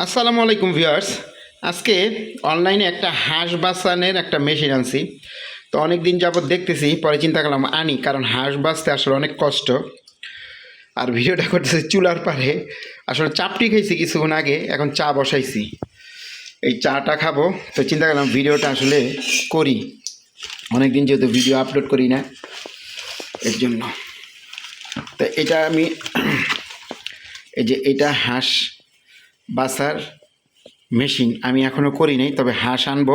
আসসালামু আলাইকুম ভিউয়ার্স। আজকে অনলাইনে একটা হাঁস বাসানের একটা মেশিন আনছি। তো অনেক দিন যাবত দেখতেছি, পরে চিন্তা করলাম আনি, কারণ হাঁস বাঁচতে আসলে অনেক কষ্ট। আর ভিডিওটা করতেছি চুলার পারে আসলে চাপটি খাইছি কিছুক্ষণ আগে, এখন চা বসাইছি। এই চাটা খাব। তো চিন্তা করলাম ভিডিওটা আসলে করি। অনেক দিন যেহেতু ভিডিও আপলোড করি না, এর জন্য। তো এটা আমি, এই যে এটা হাঁস বাসার মেশিন আমি এখনও করি নাই, তবে হাঁস আনব।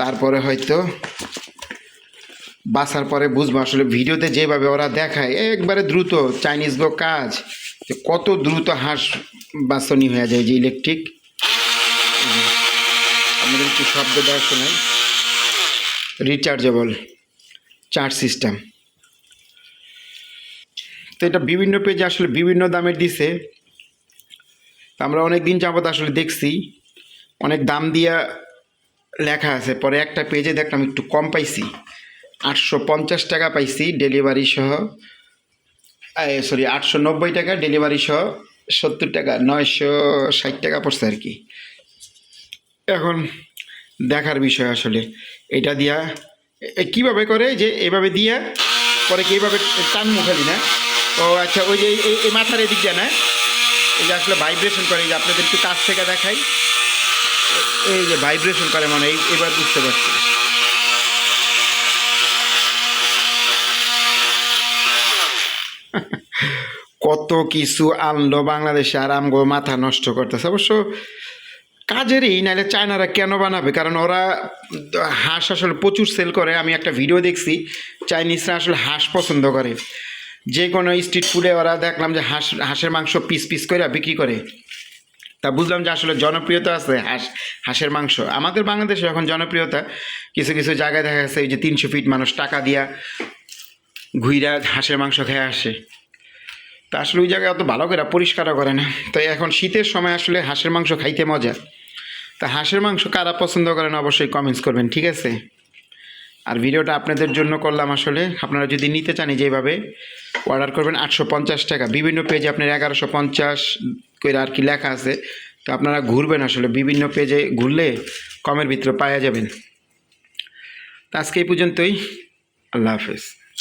তারপরে হয়তো বাসার পরে বুঝব আসলে ভিডিওতে যেভাবে ওরা দেখায়, একবারে দ্রুত চাইনিজ গো কাজ। যে কত দ্রুত হাঁস বাসনি হয়ে যায় যে ইলেকট্রিক আমাদের একটু শব্দ দেওয়া শোনাই রিচার্জেবল চার্জ সিস্টেম তো এটা বিভিন্ন পেজে আসলে বিভিন্ন দামের দিছে। আমরা অনেক দিন যাবত আসলে দেখছি, অনেক দাম দিয়া লেখা আছে। পরে একটা পেজে দেখলাম একটু কম পাইছি। আটশো পঞ্চাশ টাকা পাইছি ডেলিভারি সহ। সরি আটশো নব্বই টাকা ডেলিভারি সহ সত্তর টাকা, নয়শো ষাট টাকা পড়ছে আর কি। এখন দেখার বিষয় আসলে। এটা দিয়া কীভাবে করে? যে এভাবে দিয়া, পরে কি এইভাবে টান মুখালি না? ও আচ্ছা ওই যে এই- এই মাথার এদিক দিয়ে না? এই যে আসলে ভাইব্রেশন করে, এই যে আপনাদের একটু কাছ থেকে দেখাই। এই যে ভাইব্রেশন করে মানে এই এবার বুঝতে পারছি। কত কিছু আনলো বাংলাদেশে আর আমগো মাথা নষ্ট করতেছে। অবশ্য কাজেরই নাহলে চায়নারা কেন বানাবে? কারণ ওরা হাঁস আসলে প্রচুর সেল করে। আমি একটা ভিডিও দেখছি, চাইনিজরা আসলে হাঁস পছন্দ করে। যে কোনো স্ট্রিট ফুডে ওরা দেখলাম যে হাঁস, হাঁসের মাংস পিস পিস করে বিক্রি করে। তা বুঝলাম যে আসলে জনপ্রিয়তা আছে হাঁস, হাঁসের মাংস। আমাদের বাংলাদেশে এখন জনপ্রিয়তা কিছু কিছু জায়গায় দেখা যাচ্ছে এই যে তিনশো ফিট মানুষ টাকা দিয়া ঘুইরা হাঁসের মাংস খেয়ে আসে। তা আসলে ওই জায়গায় অত ভালো করে পরিষ্কারও করে না। তো এখন শীতের সময় আসলে হাঁসের মাংস খাইতে মজা। তা হাঁসের মাংস কারা পছন্দ করেন অবশ্যই কমেন্টস করবেন, ঠিক আছে? আর ভিডিওটা আপনাদের জন্য করলাম আসলে। আপনারা যদি নিতে চান যেভাবে অর্ডার করবেন আটশো পঞ্চাশ টাকা। বিভিন্ন পেজে আপনার এগারোশো পঞ্চাশ করে আর কি লেখা আছে। তো আপনারা ঘুরবেন আসলে, বিভিন্ন পেজে ঘুরলে কমের ভিতরে পাওয়া যাবেন। তো আজকে এই পর্যন্তই। আল্লাহ হাফেজ।